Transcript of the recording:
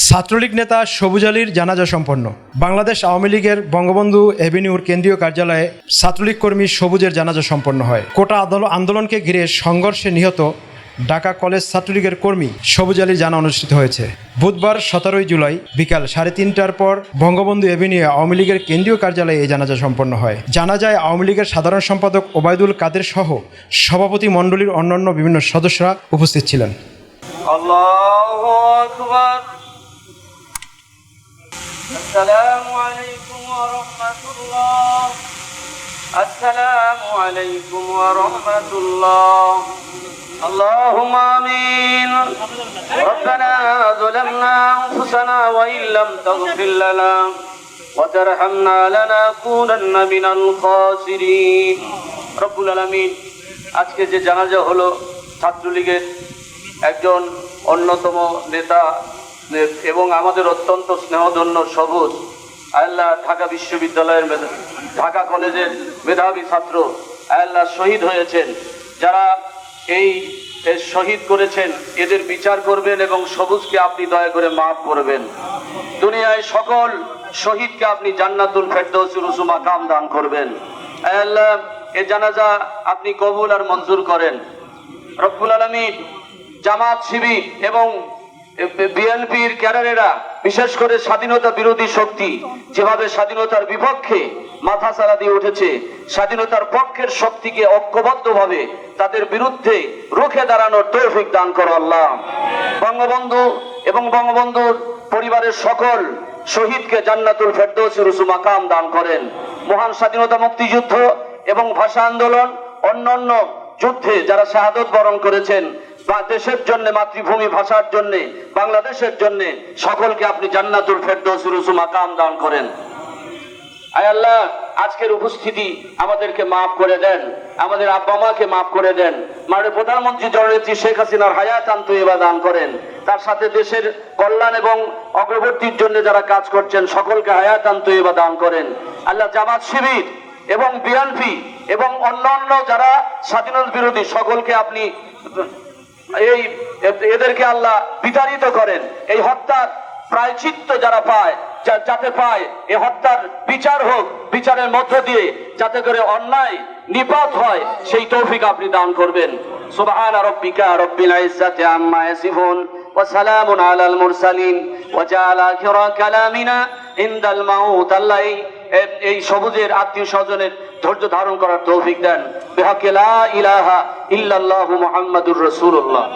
ছাত্রলীগ নেতা সবুজ আলীর জানাজা সম্পন্ন। বাংলাদেশ আওয়ামী লীগের বঙ্গবন্ধু এভিনিউর কেন্দ্রীয় কার্যালয়ে ছাত্রলীগ কর্মী সবুজের জানাজা সম্পন্ন হয়। কোটা আন্দোলনকে ঘিরে সংঘর্ষে নিহত ঢাকা কলেজ ছাত্রলীগের কর্মী সবুজ আলীর জানা অনুষ্ঠিত হয়েছে। বুধবার সতেরোই জুলাই বিকাল সাড়ে তিনটার পর বঙ্গবন্ধু এভিনিউ আওয়ামী লীগের কেন্দ্রীয় কার্যালয়ে এই জানাজা সম্পন্ন হয়। জানাজায় আওয়ামী লীগের সাধারণ সম্পাদক ওবায়দুল কাদের সহ সভাপতি মণ্ডলীর অন্যান্য বিভিন্ন সদস্যরা উপস্থিত ছিলেন। আল্লাহ السلام عليكم ورحمة الله السلام عليكم ورحمة الله اللهم آمين ربنا ظلمنا أنفسنا وإن لم تغفر لنا وترحمنا لنكونن من الخاسرين رب العالمين আজকে যে জানাজা হলো ছাত্রলীগের একজন অন্যতম নেতা নে- এবং আমাদের অত্যন্ত স্নেহধন্য সবুজ আল্লাহ ঢাকা বিশ্ববিদ্যালয়ের ঢাকা কলেজের মেধাবী ছাত্র আল্লাহ শহীদ হয়েছেন। যারা এই শহীদ করেছেন, এদের বিচার করবেন এবং সবুজকে আপনি দয়া করে মাফ করবেন। দুনিয়ায় সকল শহীদকে আপনি জান্নাতুল ফেরদৌসুল উসুমা কাম দান করবেন। আল্লাহ, এ জানাজা আপনি কবুল আর মঞ্জুর করেন। রব্বুল আলমিন জামাত শিবির এবং বিএনপির ক্যাডারেরা, বিশেষ করে স্বাধীনতা বিরোধী শক্তি, যেভাবে স্বাধীনতার বিপক্ষে মাথা সারা দিয়ে উঠেছে, স্বাধীনতার পক্ষের শক্তিকে ঐক্যবদ্ধভাবে তাদের বিরুদ্ধে রুখে দাঁড়ানোর তৌফিক দান করো আল্লাহ। বঙ্গবন্ধু এবং বঙ্গবন্ধুর পরিবারের সকল শহীদকে জান্নাতুল ফেরদৌসি রুসু মাকাম দান করেন। মহান স্বাধীনতা মুক্তিযুদ্ধ এবং ভাষা আন্দোলন, অন্যান্য যুদ্ধে যারা শাহাদত বরণ করেছেন দেশের জন্য, মাতৃভূমি, ভাষার জন্য, বাংলাদেশের জন্য সকলকে আপনি জান্নাতুল ফেরদৌস রুসু মাকাম দান করেন। আয় আল্লাহ, আজকের উপস্থিতি আমাদেরকে মাফ করে দেন, আমাদের আব্বা মাকে মাফ করে দেন, মাননীয় প্রধানমন্ত্রী জননেত্রী শেখ হাসিনার হায়াত আন্তরিবা দান করেন, তার সাথে দেশের কল্যাণ এবং অগ্রবর্তীর জন্য যারা কাজ করছেন, সকলকে হায়াত আন্তরিবা দান করেন। আল্লাহ জামাত শিবির এবং বিএনপি এবং অন্যান্য যারা স্বাধীনতা বিরোধী, সকলকে আপনি এই এদেরকে আল্লাহ বিতাড়িত করেন। এই হত্যার প্রায়চিত্ত যারা পায় যাতে পায় এ হত্যার বিচার হোক, বিচারের মধ্য দিয়ে যাতে করে অন্যায় নিপাত হয়, সেই তৌফিক আপনি দান করবেন। সুবহান রব্বিকা রব্বিল ইজ্জাতি আম্মা ইয়াসিফুন, ওয়া সালামুন আলাল মুরসালিন, ওয়া জাআলা আখিরা কালামিনা ইনদাল মাউত আল্লাহ এই সবুজের আত্মীয় স্বজনের ধৈর্য ধারণ করার তৌফিক দেন। ইলাহা ইল্লাল্লাহু মুহাম্মাদুর রাসূলুল্লাহ।